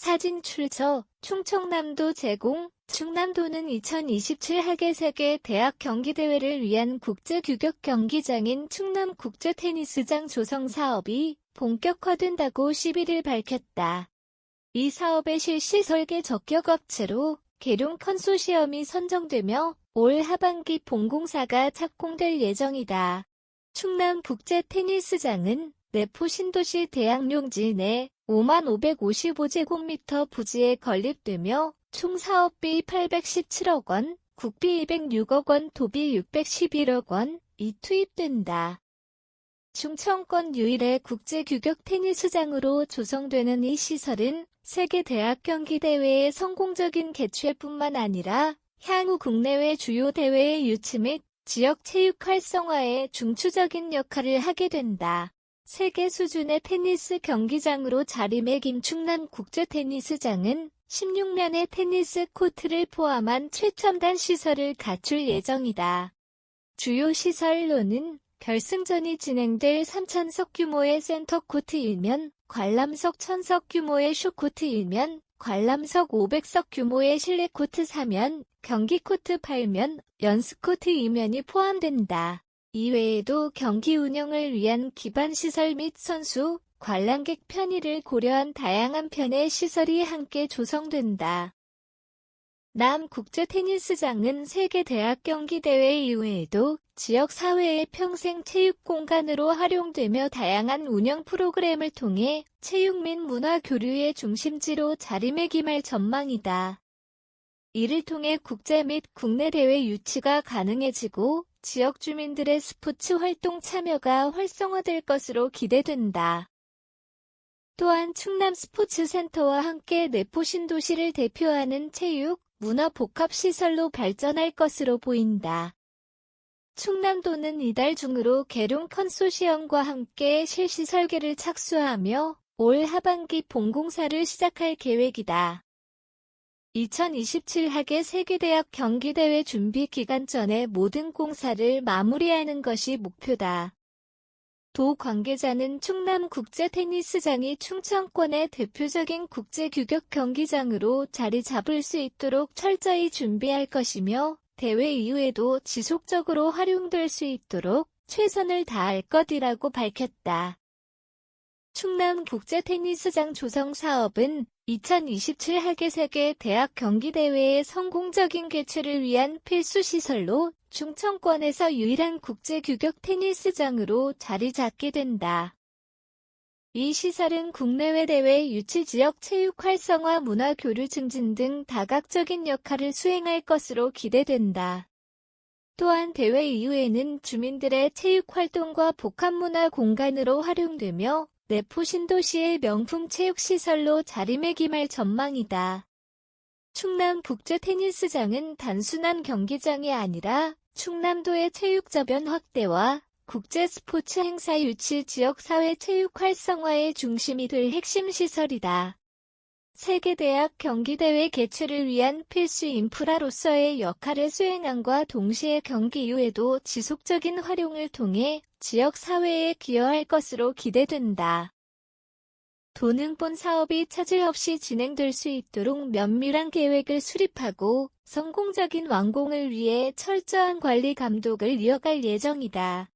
사진 출처 충청남도 제공 충남도는 2027 하계 세계 대학 경기대회를 위한 국제규격 경기장인 충남국제테니스장 조성 사업이 본격화된다고 11일 밝혔다. 이 사업의 실시 설계 적격업체로 계룡 컨소시엄이 선정되며 올 하반기 본공사가 착공될 예정이다. 충남국제테니스장은 내포 신도시 대학용지 내 5만 555제곱미터 부지에 건립되며 총 사업비 817억 원, 국비 206억 원, 도비 611억 원 이 투입된다. 충청권 유일의 국제규격 테니스장으로 조성되는 이 시설은 세계 대학 경기 대회의 성공적인 개최뿐만 아니라 향후 국내외 주요 대회의 유치 및 지역 체육 활성화에 중추적인 역할을 하게 된다. 세계 수준의 테니스 경기장으로 자리매김 충남 국제 테니스장은 16면의 테니스 코트를 포함한 최첨단 시설을 갖출 예정이다. 주요 시설로는 결승전이 진행될 3천석 규모의 센터 코트 1면, 관람석 1000석 규모의 쇼코트 1면, 관람석 500석 규모의 실내 코트 4면, 경기 코트 8면, 연습 코트 2면이 포함된다. 이외에도 경기 운영을 위한 기반 시설 및 선수, 관람객 편의를 고려한 다양한 편의 시설이 함께 조성된다. 남 국제 테니스장은 세계 대학 경기 대회 이후에도 지역 사회의 평생 체육 공간으로 활용되며 다양한 운영 프로그램을 통해 체육 및 문화 교류의 중심지로 자리매김할 전망이다. 이를 통해 국제 및 국내 대회 유치가 가능해지고 지역 주민들의 스포츠 활동 참여가 활성화될 것으로 기대된다. 또한 충남 스포츠센터와 함께 내포 신도시를 대표하는 체육, 문화 복합시설로 발전할 것으로 보인다. 충남도는 이달 중으로 계룡 컨소시엄과 함께 실시 설계를 착수하며 올 하반기 본공사를 시작할 계획이다. 2027 하계 세계대학 경기대회 준비 기간 전에 모든 공사를 마무리하는 것이 목표다. 도 관계자는 충남 국제 테니스장이 충청권의 대표적인 국제 규격 경기장으로 자리 잡을 수 있도록 철저히 준비할 것이며 대회 이후에도 지속적으로 활용될 수 있도록 최선을 다할 것이라고 밝혔다. 충남 국제 테니스장 조성 사업은 2027 하계 세계 대학 경기대회의 성공적인 개최를 위한 필수 시설로 충청권에서 유일한 국제규격 테니스장으로 자리 잡게 된다. 이 시설은 국내외 대회 유치 지역 체육 활성화 문화 교류 증진 등 다각적인 역할을 수행할 것으로 기대된다. 또한 대회 이후에는 주민들의 체육 활동과 복합 문화 공간으로 활용되며 내포 신도시의 명품 체육시설로 자리매김할 전망이다. 충남 국제 테니스장은 단순한 경기장이 아니라 충남도의 체육저변 확대와 국제 스포츠 행사 유치 지역 사회 체육 활성화의 중심이 될 핵심 시설이다. 세계대학 경기대회 개최를 위한 필수 인프라로서의 역할을 수행함과 동시에 경기 이후에도 지속적인 활용을 통해 지역 사회에 기여할 것으로 기대된다. 도능본 사업이 차질 없이 진행될 수 있도록 면밀한 계획을 수립하고 성공적인 완공을 위해 철저한 관리 감독을 이어갈 예정이다.